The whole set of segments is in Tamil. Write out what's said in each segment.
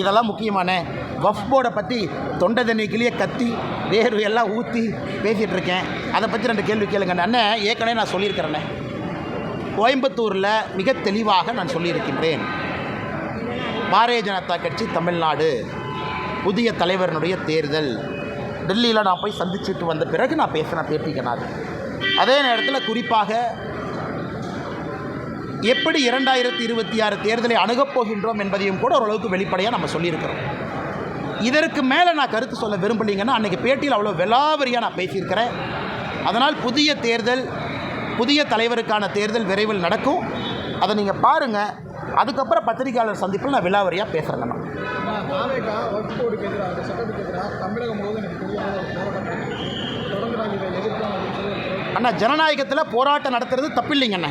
இதெல்லாம் முக்கியமான வஃப் போர்டை பற்றி தொண்டை தண்ணி கிளிய கத்தி வேர்வை எல்லாம் ஊற்றி பேசிகிட்டு இருக்கேன். அதை பற்றி ரெண்டு கேள்வி கேளுங்க. அண்ணன் ஏற்கனவே நான் சொல்லியிருக்கிறேண்ணே கோயம்புத்தூரில் மிக தெளிவாக நான் சொல்லியிருக்கின்றேன். பாரதிய ஜனதா கட்சி தமிழ்நாடு. புதிய தலைவரினுடைய தேர்தல். டெல்லியில் நான் போய் சந்திச்சுட்டு வந்த பிறகு நான் பேசுகிறேன் பேட்டிக்கிறேன் அதே நேரத்தில் குறிப்பாக எப்படி இரண்டாயிரத்தி இருபத்தி ஆறு தேர்தலை அணுகப் போகின்றோம் என்பதையும் கூட ஓரளவுக்கு வெளிப்படையாக நம்ம சொல்லியிருக்கிறோம். இதற்கு மேலே நான் கருத்து சொல்ல விரும்பலைங்கன்னா அன்றைக்கி பேட்டியில் அவ்வளோ விலாவரியாக நான் பேசியிருக்கிறேன். அதனால் புதிய தேர்தல் புதிய தலைவருக்கான தேர்தல் விரைவில் நடக்கும். அதை நீங்கள் பாருங்கள் அதுக்கப்புறம் பத்திரிகையாளர் சந்திப்பில் நான் விலாவரியாக பேசுகிறேங்க நான் அண்ணா ஜனநாயகத்தில் போராட்டம் நடத்துறது தப்பில்லைங்கண்ணே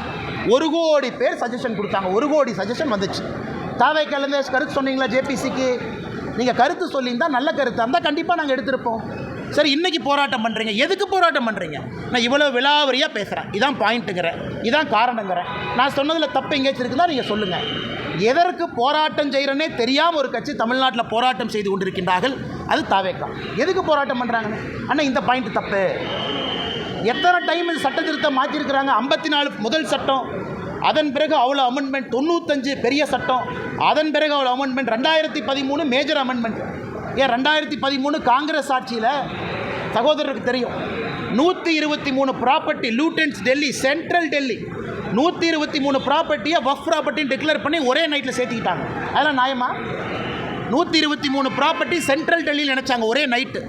ஒரு கோடி பேர் சஜஷன் கொடுத்தாங்க. ஒரு கோடி சஜஷன் வந்துச்சு. தாவை கலந்து கருத்து சொன்னீங்களா ஜேபிசிக்கு? நீங்கள் கருத்து சொல்லியிருந்தா நல்ல கருத்தாக இருந்தால் கண்டிப்பாக நாங்கள் எடுத்திருப்போம். சரி இன்றைக்கி போராட்டம் பண்ணுறீங்க எதுக்கு போராட்டம் பண்ணுறீங்க நான் இவ்வளோ விலாவரியாக பேசுகிறேன் இதான் பாயிண்ட்டுங்கிறேன் இதான் காரணங்கிறேன் நான் சொன்னதில் தப்பு எங்கேயாச்சும் இருக்குதா நீங்கள் சொல்லுங்கள் எதற்கு போராட்டம் செய்கிறனே தெரியாமல் ஒரு கட்சி தமிழ்நாட்டில் போராட்டம் செய்து கொண்டிருக்கின்றார்கள்? அது தாவேக்கா. எதுக்கு போராட்டம் பண்ணுறாங்கன்னு அண்ணா இந்த பாயிண்ட் தப்பு. எத்தனை டைம் சட்ட திருத்தம் மாற்றிருக்கிறாங்க ஐம்பத்தி நாலு முதல் சட்டம். அதன் பிறகு அவ்வளோ அமெண்ட்மெண்ட் தொண்ணூத்தஞ்சு பெரிய சட்டம். அதன் பிறகு அவ்வளோ அமெண்ட்மெண்ட் ரெண்டாயிரத்தி பதிமூணு மேஜர் அமெண்ட்மெண்ட் ஏன் ரெண்டாயிரத்தி பதிமூணு காங்கிரஸ் ஆட்சியில் சகோதரருக்கு தெரியும். நூற்றி இருபத்தி மூணு property Lutyens Delhi central Delhi நூற்றி இருபத்தி மூணு ப்ராப்பர்ட்டியை வஃப் ப்ராப்பர்ட்டின்னு டிக்ளேர் பண்ணி ஒரே நைட்டில் சேர்த்துக்கிட்டாங்க. அதெல்லாம் நியாயமா? நூற்றி இருபத்தி மூணு ப்ராப்பர்ட்டி சென்ட்ரல் டெல்லியில் நினச்சாங்க ஒரே நைட்டு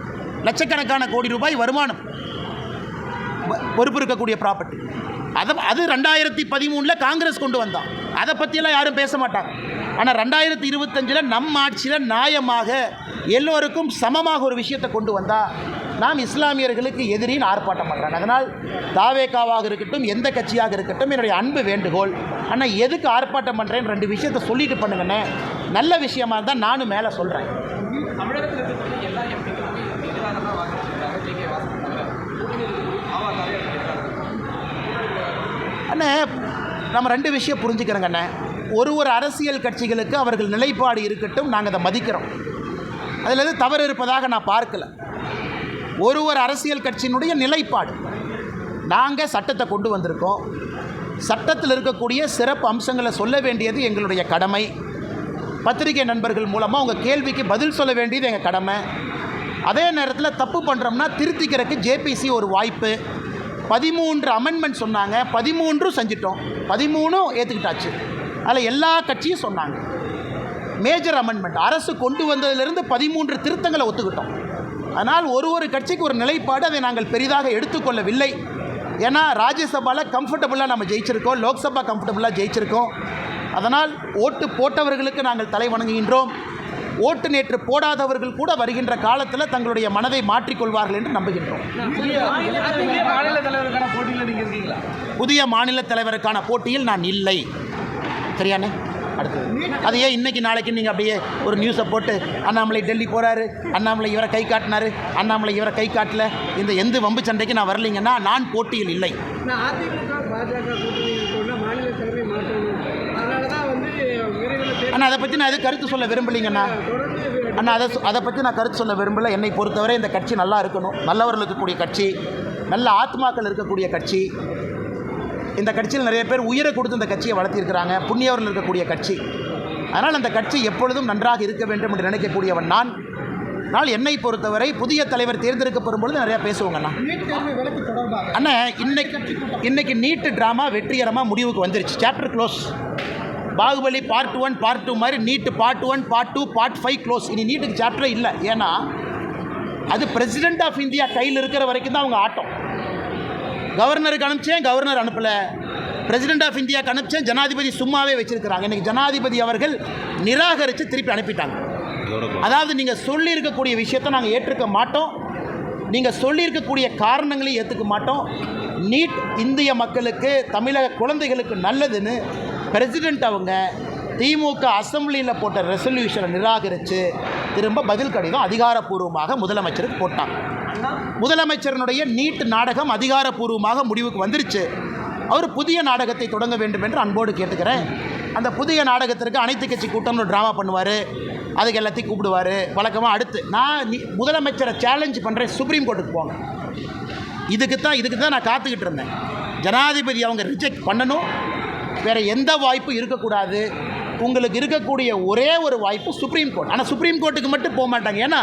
லட்சக்கணக்கான கோடி ரூபாய் வருமானம். பொறுப்பு இருக்கக்கூடிய ப்ராப்பர்ட்டி அதை அது ரெண்டாயிரத்தி பதிமூணில் காங்கிரஸ் கொண்டு வந்தான் அதை பற்றியெல்லாம் யாரும் பேச மாட்டாங்க. ஆனால் ரெண்டாயிரத்தி இருபத்தஞ்சில் நம் ஆட்சியில் நியாயமாக எல்லோருக்கும் சமமாக ஒரு விஷயத்தை கொண்டு வந்தால் நாம் இஸ்லாமியர்களுக்கு எதிரின்னு ஆர்ப்பாட்டம் பண்ணுறாங்க அதனால் தாவேக்காவாக இருக்கட்டும் எந்த கட்சியாக இருக்கட்டும் என்னுடைய அன்பு வேண்டுகோள். ஆனால் எதுக்கு ஆர்ப்பாட்டம் பண்ணுறேன்னு ரெண்டு விஷயத்தை சொல்லிட்டு பண்ணுங்கண்ணே. நல்ல விஷயமா இருந்தால் நானும் மேலே சொல்கிறேன் ஒன்று நம்ம ரெண்டு விஷயம் புரிஞ்சுக்கிறோங்கண்ணே ஒரு ஒரு அரசியல் கட்சிகளுக்கு அவர்கள் நிலைப்பாடு இருக்கட்டும் நாங்கள் அதை மதிக்கிறோம். அதில் எது தவறு இருப்பதாக நான் பார்க்கல. ஒரு ஒரு அரசியல் கட்சியினுடைய நிலைப்பாடு. நாங்கள் சட்டத்தை கொண்டு வந்திருக்கோம். சட்டத்தில் இருக்கக்கூடிய சிறப்பு அம்சங்களை சொல்ல வேண்டியது எங்களுடைய கடமை. பத்திரிகை நண்பர்கள் மூலமாக உங்கள் கேள்விக்கு பதில் சொல்ல வேண்டியது எங்கள் கடமை. அதே நேரத்தில் தப்பு பண்ணுறோம்னா திருத்திக்கிறதுக்கு ஜேபிசி ஒரு வாய்ப்பு. பதிமூன்று அமெண்ட்மெண்ட் சொன்னாங்க. பதிமூன்றும் செஞ்சிட்டோம். பதிமூணும் ஏற்றுக்கிட்டாச்சு அதில் எல்லா கட்சியும் சொன்னாங்க. மேஜர் அமெண்ட்மெண்ட் அரசு கொண்டு வந்ததிலிருந்து பதிமூன்று திருத்தங்களை ஒத்துக்கிட்டோம். அதனால் ஒரு ஒரு கட்சிக்கு ஒரு நிலைப்பாடு அதை நாங்கள் பெரிதாக எடுத்துக்கொள்ளவில்லை. ஏன்னா ராஜ்யசபாவில் கம்ஃபர்டபுளாக நம்ம ஜெயிச்சிருக்கோம். லோக்சபா கம்ஃபர்டபுளாக ஜெயிச்சிருக்கோம். அதனால் ஓட்டு போட்டவர்களுக்கு நாங்கள் தலை வணங்குகின்றோம். ஓட்டு நேற்று போடாதவர்கள் கூட வருகின்ற காலத்தில் தங்களுடைய மனதை மாற்றிக்கொள்வார்கள் என்று நம்புகின்றோம். புதிய மாநில தலைவருக்கான போட்டியில் நான் இல்லை. சரியானே அடுத்தது. அது ஏன் இன்னைக்கு நாளைக்கு நீங்கள் அப்படியே ஒரு நியூஸை போட்டு அண்ணாமலை டெல்லி போகிறாரு அண்ணாமலை இவரை கை காட்டினாரு அண்ணாமலை இவரை கை காட்டல இந்த எந்த வம்பு சண்டைக்கு நான் வரலைங்கன்னா நான் போட்டியில் இல்லை நான் அதிமுக பாஜக கூட்டணி கொண்ட மாநில தலைமை மாற்றணும் அதனால தான் வந்து அண்ணா அதை பற்றி நான் எதுவும் கருத்து சொல்ல விரும்பலைங்கண்ணா. தொடர்ந்து அண்ணா அதை அதை பற்றி நான் கருத்து சொல்ல விரும்பல. என்னை பொறுத்தவரை இந்த கட்சி நல்லா இருக்கணும். நல்லவர்கள் இருக்கக்கூடிய கட்சி நல்ல ஆத்மாக்கள் இருக்கக்கூடிய கட்சி. இந்த கட்சியில் நிறைய பேர் உயிரை கொடுத்து இந்த கட்சியை வளர்த்திருக்கிறாங்க. புண்ணியவர்கள் இருக்கக்கூடிய கட்சி. அதனால் அந்த கட்சி எப்பொழுதும் நன்றாக இருக்க வேண்டும் என்று நினைக்கக்கூடியவன் நான். ஆனால் என்னை பொறுத்தவரை புதிய தலைவர் தேர்ந்தெடுக்கப்படும் பொழுது நிறையா பேசுவோங்கண்ணா. அண்ணா இன்னைக்கு இன்னைக்கு நீட்டு ட்ராமா வெற்றிகரமாக முடிவுக்கு வந்துருச்சு. Chapter close Baahubali part one part two மாதிரி NEET part one part two part five close இனி நீட்டுக்கு சாப்டரே இல்லை. ஏன்னா அது பிரசிடென்ட் ஆஃப் இந்தியா கையில் இருக்கிற வரைக்கும் தான் அவங்க ஆட்டம். கவர்னருக்கு அனுப்பிச்சேன் கவர்னர் அனுப்பலை. பிரசிடென்ட் ஆஃப் இந்தியாவுக்கு அனுப்பிச்சேன் ஜனாதிபதி சும்மாவே வச்சிருக்கிறாங்க. இன்னைக்கு ஜனாதிபதி அவர்கள் நிராகரித்து திருப்பி அனுப்பிட்டாங்க. அதாவது நீங்கள் சொல்லியிருக்கக்கூடிய விஷயத்தை நாங்கள் ஏற்றுக்க மாட்டோம். நீங்கள் சொல்லியிருக்கக்கூடிய காரணங்களையும் ஏற்றுக்க மாட்டோம். நீட் இந்திய மக்களுக்கு தமிழக குழந்தைகளுக்கு நல்லதுன்னு பிரசிடெண்ட் அவங்க திமுக அசம்பிளியில் போட்ட ரெசல்யூஷனை நிராகரித்து திரும்ப பதில் கடிதம் அதிகாரப்பூர்வமாக முதலமைச்சருக்கு போட்டாங்க. முதலமைச்சரனுடைய நீட் நாடகம் அதிகாரப்பூர்வமாக முடிவுக்கு வந்துருச்சு. அவர் புதிய நாடகத்தை தொடங்க வேண்டும் என்று அன்போடு கேட்டுக்கிறேன். அந்த புதிய நாடகத்திற்கு அனைத்து கட்சி கூட்டம்னு ட்ராமா பண்ணுவார். அதுக்கு எல்லாத்தையும் கூப்பிடுவார். வழக்கமாக அடுத்து நான் நீ முதலமைச்சரை சேலஞ்ச் பண்ணுறேன் சுப்ரீம் கோர்ட்டுக்கு போங்க. இதுக்கு தான் இதுக்கு தான் நான் காத்துக்கிட்டு இருந்தேன். ஜனாதிபதி அவங்க ரிஜெக்ட் பண்ணணும். வேறு எந்த வாய்ப்பும் இருக்கக்கூடாது. உங்களுக்கு இருக்கக்கூடிய ஒரே ஒரு வாய்ப்பு சுப்ரீம் கோர்ட் ஆனால் சுப்ரீம் கோர்ட்டுக்கு மட்டும் போக மாட்டாங்க. ஏன்னா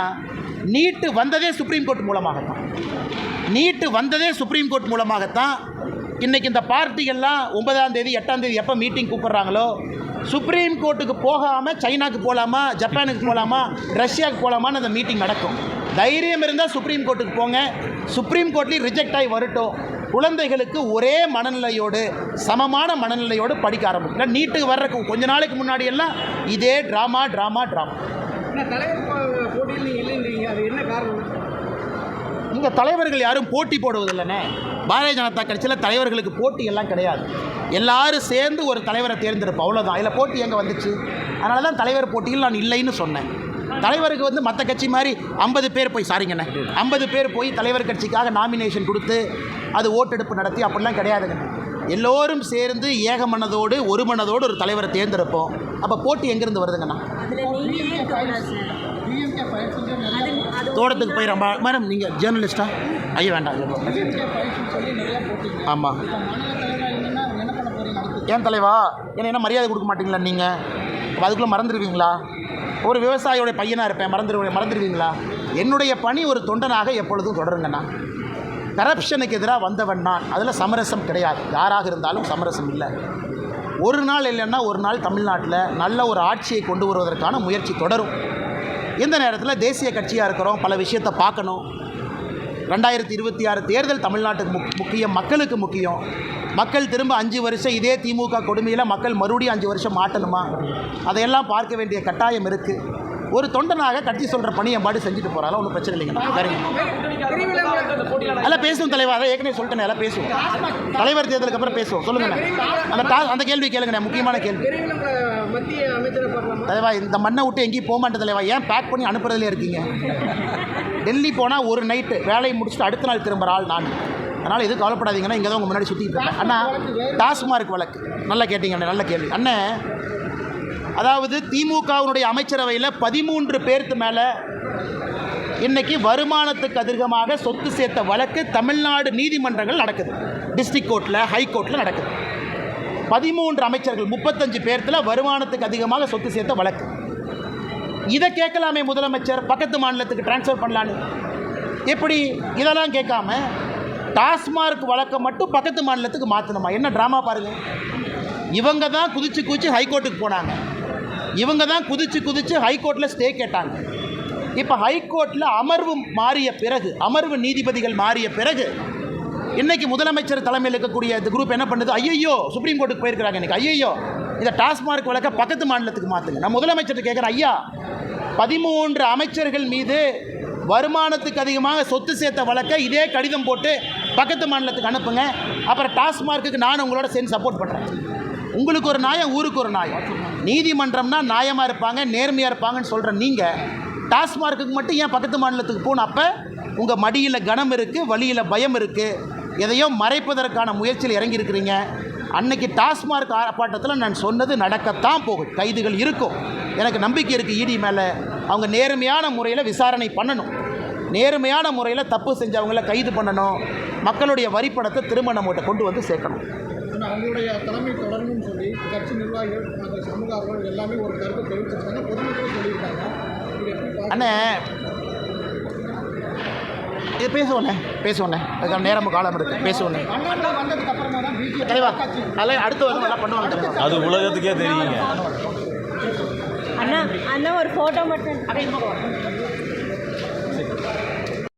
நீட்டு வந்ததே சுப்ரீம் கோர்ட் மூலமாகத்தான். நீட்டு வந்ததே சுப்ரீம் கோர்ட் மூலமாகத்தான் இன்றைக்கி இந்த பார்ட்டிகள்லாம் ஒன்பதாம் தேதி எட்டாம் தேதி எப்போ மீட்டிங் கூப்பிட்றாங்களோ சுப்ரீம் கோர்ட்டுக்கு போகாமல் சைனாக்கு போகலாமா ஜப்பானுக்கு போகலாமா ரஷ்யாவுக்கு போகலாமான்னு அந்த மீட்டிங் நடக்கும். தைரியம் இருந்தால் சுப்ரீம் கோர்ட்டுக்கு போங்க. சுப்ரீம் கோர்ட்லேயும் ரிஜெக்ட் ஆகி வரட்டும். குழந்தைகளுக்கு ஒரே மனநிலையோடு சமமான மனநிலையோடு படிக்க ஆரம்பிக்கும். நீட்டுக்கு வர்றதுக்கு கொஞ்ச நாளைக்கு முன்னாடி எல்லாம் இதே ட்ராமா ட்ராமா ட்ராமா இங்கே தலைவர்கள் யாரும் போட்டி போடுவதில்லைண்ணே பாரதிய ஜனதா கட்சியில் தலைவர்களுக்கு போட்டி எல்லாம் கிடையாது. எல்லாரும் சேர்ந்து ஒரு தலைவரை தேர்ந்தெடுப்போம். அவ்வளோதான் அதில் போட்டி எங்கே வந்துச்சு? அதனால தான் தலைவர் போட்டியில் நான் இல்லைன்னு சொன்னேன். தலைவருக்கு வந்து மற்ற கட்சி மாதிரி ஐம்பது பேர் போய் சாரிங்கண்ணே ஐம்பது பேர் போய் தலைவர் கட்சிக்காக நாமினேஷன் கொடுத்து அது ஓட்டெடுப்பு நடத்தி அப்படிலாம் கிடையாதுங்க. எல்லோரும் சேர்ந்து ஏக மனதோடு ஒரு மனதோடு ஒரு தலைவரை தேர்ந்தெடுப்போம். அப்போ போட்டி எங்கேருந்து வருதுங்கண்ணா தோட்டத்துக்கு போய் ரொம்ப மேடம் நீங்கள் ஜேர்னலிஸ்டா ஐயா வேண்டாம் ஆமாம் ஏன் தலைவா? என்ன என்ன மரியாதை கொடுக்க மாட்டீங்களா நீங்கள் அப்ப அதுக்குள்ளே மறந்துடுவீங்களா? ஒரு விவசாயியோட பையனாக இருப்பேன். மறந்துடுவேன் மறந்துடுவீங்களா? என்னுடைய பணி ஒரு தொண்டனாக எப்பொழுதும் தொடருங்கண்ணா. கரப்ஷனுக்கு எதிராக வந்தவன் நான். அதில் சமரசம் கிடையாது. யாராக இருந்தாலும் சமரசம் இல்லை. ஒரு நாள் இல்லைன்னா ஒரு நாள் தமிழ்நாட்டில் நல்ல ஒரு ஆட்சியை கொண்டு வருவதற்கான முயற்சி தொடரும். இந்த நேரத்தில் தேசிய கட்சியாக இருக்கிறோம். பல விஷயத்தை பார்க்கணும். ரெண்டாயிரத்தி இருபத்தி ஆறு தேர்தல் தமிழ்நாட்டுக்கு முக் முக்கியம் மக்களுக்கு முக்கியம். மக்கள் திரும்ப அஞ்சு வருஷம் இதே திமுக கொடுமையில் மக்கள் மறுபடியும் அஞ்சு வருஷம் மாட்டணுமா? அதையெல்லாம் பார்க்க வேண்டிய கட்டாயம் இருக்குது ஒரு தொண்டனாக கட்சி சொல்கிற பணி என் பாடு செஞ்சுட்டு போகிறாலும் ஒன்றும் பிரச்சனை இல்லைங்க. சரிங்க எல்லாம் பேசுவோம் தலைவா. அதை ஏற்கனவே சொல்லிட்டேன் எல்லாம் பேசுவோம். தலைவர் தேர்தலுக்கு அப்புறம் பேசுவோம். சொல்லுங்கண்ணே. அந்த டா அந்த கேள்வி கேளுங்கண்ணே முக்கியமான கேள்வி. தலைவா இந்த மண்ணை விட்டு எங்கேயும் போக மாட்டேன் தலைவா. ஏன் பேக் பண்ணி அனுப்புறதுலே இருக்கீங்க? டெல்லி போனால் ஒரு நைட்டு வேலையை முடிச்சுட்டு அடுத்த நாள் திரும்புகிற ஆள் நான். அதனால் எதுவும் கவலைப்படாதீங்கன்னா இங்கே தான் உங்கள் முன்னாடி சுற்றிக்கிட்டு இருக்கேன். அண்ணா டாஸ்மார்க் வழக்கு. நல்லா கேட்டீங்க அண்ணே நல்ல கேள்வி. அண்ணே அதாவது திமுகவினுடைய அமைச்சரவையில் பதிமூன்று பேர்த்து மேலே இன்னைக்கு வருமானத்துக்கு அதிகமாக சொத்து சேர்த்த வழக்கு தமிழ்நாடு நீதிமன்றங்கள் நடக்குது. டிஸ்ட்ரிக்ட் கோர்ட்டில் ஹை கோர்ட்டில் நடக்குது. பதிமூன்று அமைச்சர்கள் முப்பத்தஞ்சு பேர்த்தில் வருமானத்துக்கு அதிகமாக சொத்து சேர்த்த வழக்கு. இதை கேட்கலாமே முதலமைச்சர். பக்கத்து மாநிலத்துக்கு டிரான்ஸ்ஃபர் பண்ணலான்னு. எப்படி? இதெல்லாம் கேட்காம டாஸ்மார்க் வழக்கை மட்டும் பக்கத்து மாநிலத்துக்கு மாற்றணுமா என்ன ட்ராமா பாருங்கள் இவங்க தான் குதிச்சு குதிச்சு ஹைகோர்ட்டுக்கு போனாங்க. இவங்க தான் குதிச்சு குதிச்சு ஹைகோர்ட்டில் ஸ்டே கேட்டாங்க. இப்போ ஹைகோர்ட்டில் அமர்வு மாறிய பிறகு அமர்வு நீதிபதிகள் மாறிய பிறகு இன்னைக்கு முதலமைச்சர் தலைமையில் இருக்கக்கூடிய இந்த குரூப் என்ன பண்ணுது? ஐயோ சுப்ரீம் கோர்ட்டுக்கு போயிருக்கிறாங்க இன்னைக்கு. ஐயோ இதை டாஸ்மார்க் வழக்க பக்கத்து மாநிலத்துக்கு மாற்றுங்க நான் முதலமைச்சர் கேட்குறேன் ஐயா பதிமூன்று அமைச்சர்கள் மீது வருமானத்துக்கு அதிகமாக சொத்து சேர்த்த வழக்க இதே கடிதம் போட்டு பக்கத்து மாநிலத்துக்கு அனுப்புங்க. அப்புறம் டாஸ்மார்க்குக்கு நான் உங்களோட சேர்ந்து சப்போர்ட் பண்ணுறேன் உங்களுக்கு ஒரு நாயம் ஊருக்கு ஒரு நாயம் நீதிமன்றம்னா நியாயமாக இருப்பாங்க நேர்மையாக இருப்பாங்கன்னு சொல்கிற நீங்கள் டாஸ்மார்க்குக்கு மட்டும் ஏன் பக்கத்து மாநிலத்துக்கு போகணும்? அப்போ உங்கள் மடியில் கனம் இருக்குது வழியில் பயம் இருக்குது எதையோ மறைப்பதற்கான முயற்சியில் இறங்கியிருக்கிறீங்க. அன்னைக்கு டாஸ்மார்க் ஆர்ப்பாட்டத்தில் நான் சொன்னது நடக்கத்தான் போகும் கைதுகள் இருக்கும். எனக்கு நம்பிக்கை இருக்குது இடி மேலே. அவங்க நேர்மையான முறையில் விசாரணை பண்ணணும். நேர்மையான முறையில் தப்பு செஞ்சவங்கள கைது பண்ணணும். மக்களுடைய வரிப்பணத்தை திரும்ப நம்மகிட்ட கொண்டு வந்து சேர்க்கணும். ஆனால் அவங்களுடைய தலைமை தொடரணும்னு சொல்லி கட்சி நிர்வாகிகள் சமூக ஆர்வலர்கள் எல்லாமே ஒரு கருத்தை தெரிவிச்சிருக்காங்க. பொதுமக்களும் சொல்லியிருக்காங்க. அண்ணே இது பேசுவோண்ணே பேசுவோண்ணே. அதுக்கான நேரம் காலம் இருக்குது பேசுவோண்ணே. அண்ணா வந்ததுக்கு அப்புறமா தான் பிஜேபி தலைவா அதெல்லாம் அடுத்து வந்து நல்லா பண்ணுவாங்க அது உலகத்துக்கே தெரியுங்க. அண்ணா அண்ணா ஒரு ஃபோட்டோ மட்டும்